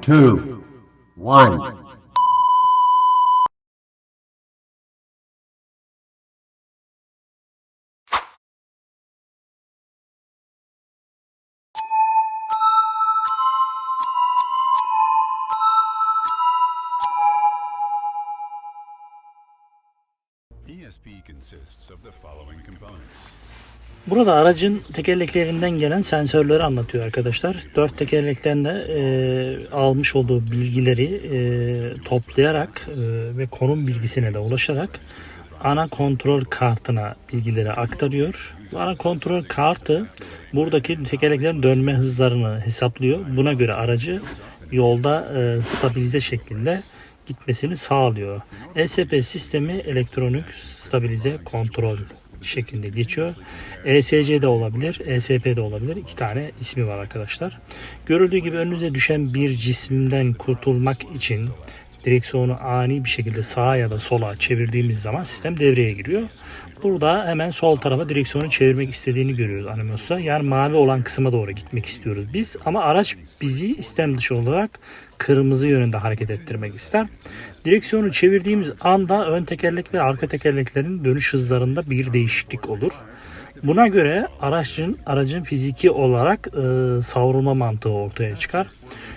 two, one. ESP consists of the following components. Burada aracın tekerleklerinden gelen sensörleri anlatıyor arkadaşlar. Dört tekerlekten de e, almış olduğu bilgileri e, toplayarak e, ve konum bilgisine de ulaşarak ana kontrol kartına bilgileri aktarıyor. Ana kontrol kartı buradaki tekerleklerin dönme hızlarını hesaplıyor. Buna göre aracı yolda e, stabilize şeklinde gitmesini sağlıyor. ESP sistemi elektronik stabilize kontrol şeklinde geçiyor. ESC de olabilir, ESP de olabilir. İki tane ismi var arkadaşlar. Görüldüğü gibi önünüze düşen bir cisimden kurtulmak için direksiyonu ani bir şekilde sağa ya da sola çevirdiğimiz zaman sistem devreye giriyor. Burada hemen sol tarafa direksiyonu çevirmek istediğini görüyoruz animasyonda. Yani mavi olan kısma doğru gitmek istiyoruz biz. Ama araç bizi istem dışı olarak kırmızı yönünde hareket ettirmek ister. Direksiyonu çevirdiğimiz anda ön tekerlek ve arka tekerleklerin dönüş hızlarında bir değişiklik olur. Buna göre aracın aracın fiziki olarak e, savrulma mantığı ortaya çıkar.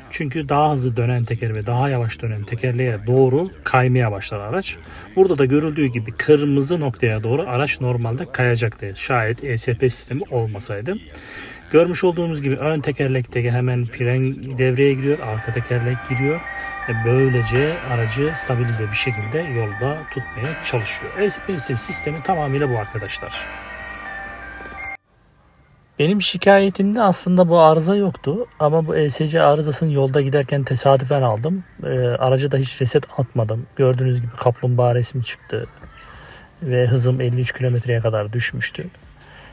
Çünkü daha hızlı dönen teker ve daha yavaş dönen tekerleğe doğru kaymaya başlar araç. Burada da görüldüğü gibi kırmızı noktaya doğru araç normalde kayacaktı. Şayet ESP sistemi olmasaydı. Görmüş olduğunuz gibi ön tekerlekteki hemen fren devreye giriyor, arka tekerlek giriyor ve böylece aracı stabilize bir şekilde yolda tutmaya çalışıyor. ESP sistemi tamamıyla bu arkadaşlar. Benim şikayetimde aslında bu arıza yoktu ama bu ESC arızasını yolda giderken tesadüfen aldım. Ee, araca da hiç reset atmadım. Gördüğünüz gibi kaplumbağa resmi çıktı ve hızım 53 kilometreye kadar düşmüştü.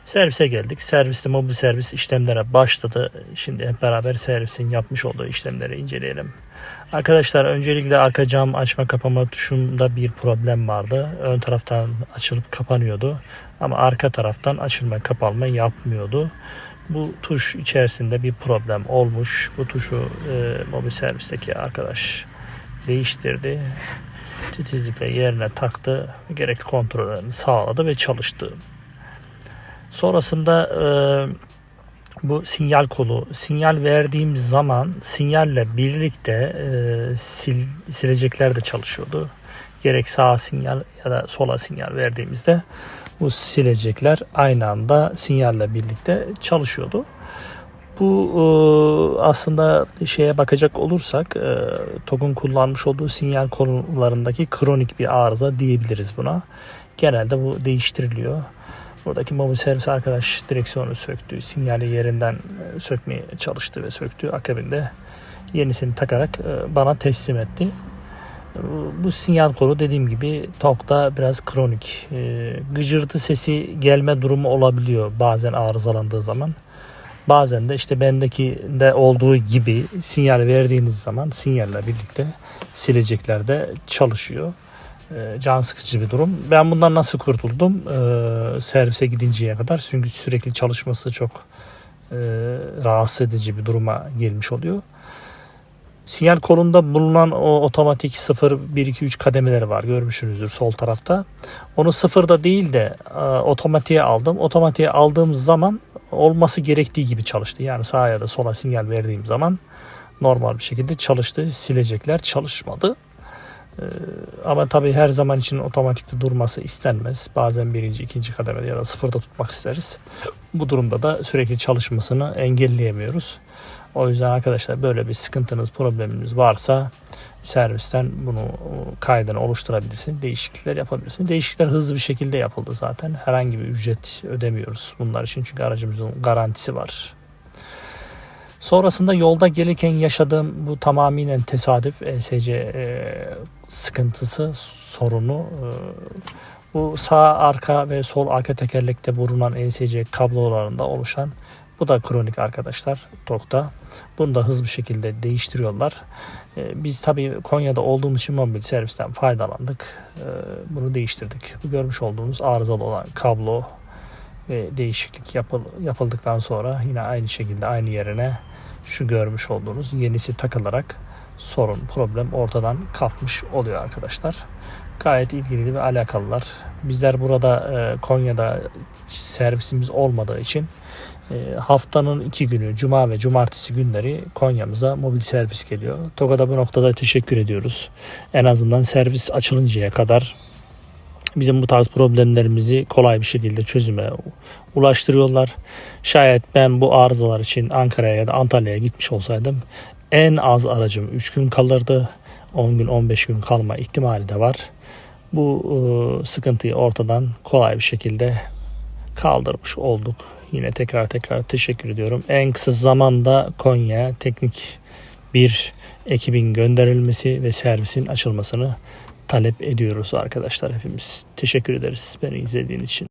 Servise geldik. Serviste mobil servis işlemlere başladı. Şimdi hep beraber servisin yapmış olduğu işlemleri inceleyelim. Arkadaşlar öncelikle arka cam açma kapama tuşunda bir problem vardı. Ön taraftan açılıp kapanıyordu. Ama arka taraftan açılma kapalma yapmıyordu. Bu tuş içerisinde bir problem olmuş. Bu tuşu e, mobil servisteki arkadaş değiştirdi. Titizlikle yerine taktı. Gerekli kontrollerini sağladı ve çalıştı. Sonrasında e, bu sinyal kolu sinyal verdiğim zaman sinyalle birlikte e, sil, silecekler de çalışıyordu. Gerek sağa sinyal ya da sola sinyal verdiğimizde bu silecekler aynı anda sinyalle birlikte çalışıyordu. Bu e, aslında şeye bakacak olursak e, TOG'un kullanmış olduğu sinyal konularındaki kronik bir arıza diyebiliriz buna. Genelde bu değiştiriliyor. Buradaki mobil servis arkadaş direksiyonu söktü. Sinyali yerinden e, sökmeye çalıştı ve söktü. Akabinde yenisini takarak e, bana teslim etti. E, Bu sinyal kolu dediğim gibi TOG'da biraz kronik. Gıcırtı sesi gelme durumu olabiliyor bazen arızalandığı zaman. Bazen de işte bendeki de olduğu gibi sinyal verdiğiniz zaman sinyalle birlikte silecekler de çalışıyor. E, can sıkıcı bir durum. Ben bundan nasıl kurtuldum? E, servise gidinceye kadar. Çünkü sürekli çalışması çok e, rahatsız edici bir duruma gelmiş oluyor. Sinyal kolunda bulunan o otomatik 0, 1, 2, 3 kademeleri var. Görmüşsünüzdür sol tarafta. Onu sıfırda değil de e, otomatiğe aldım. Otomatiğe aldığım zaman olması gerektiği gibi çalıştı. Yani sağa ya da sola sinyal verdiğim zaman normal bir şekilde çalıştı. Silecekler çalışmadı. Ee, ama tabii her zaman için otomatikte durması istenmez. Bazen birinci, ikinci kademede ya da sıfırda tutmak isteriz. Bu durumda da sürekli çalışmasını engelleyemiyoruz. O yüzden arkadaşlar böyle bir sıkıntınız, probleminiz varsa servisten bunu kaydını oluşturabilirsin. Değişiklikler yapabilirsin. Değişiklikler hızlı bir şekilde yapıldı zaten. Herhangi bir ücret ödemiyoruz bunlar için çünkü aracımızın garantisi var. Sonrasında yolda gelirken yaşadığım bu tamamen tesadüf ESC e, sıkıntısı sorunu e, bu sağ arka ve sol arka tekerlekte bulunan ESC kablolarında oluşan bu da kronik arkadaşlar TOK'ta. Bunu da hızlı bir şekilde değiştiriyorlar. E, biz tabii Konya'da olduğumuz için mobil servisten faydalandık. E, bunu değiştirdik. Bu görmüş olduğunuz arızalı olan kablo ve değişiklik yapıl, yapıldıktan sonra yine aynı şekilde aynı yerine şu görmüş olduğunuz yenisi takılarak sorun problem ortadan kalkmış oluyor arkadaşlar. Gayet ilgili ve alakalılar. Bizler burada e, Konya'da servisimiz olmadığı için e, haftanın iki günü Cuma ve Cumartesi günleri Konya'mıza mobil servis geliyor. TOGA'da bu noktada teşekkür ediyoruz. En azından servis açılıncaya kadar bizim bu tarz problemlerimizi kolay bir şekilde çözüme ulaştırıyorlar. Şayet ben bu arızalar için Ankara'ya ya da Antalya'ya gitmiş olsaydım en az aracım 3 gün kalırdı. 10 gün 15 gün kalma ihtimali de var. Bu e, sıkıntıyı ortadan kolay bir şekilde kaldırmış olduk. Yine tekrar tekrar teşekkür ediyorum. En kısa zamanda Konya teknik bir ekibin gönderilmesi ve servisin açılmasını talep ediyoruz arkadaşlar hepimiz. Teşekkür ederiz beni izlediğin için.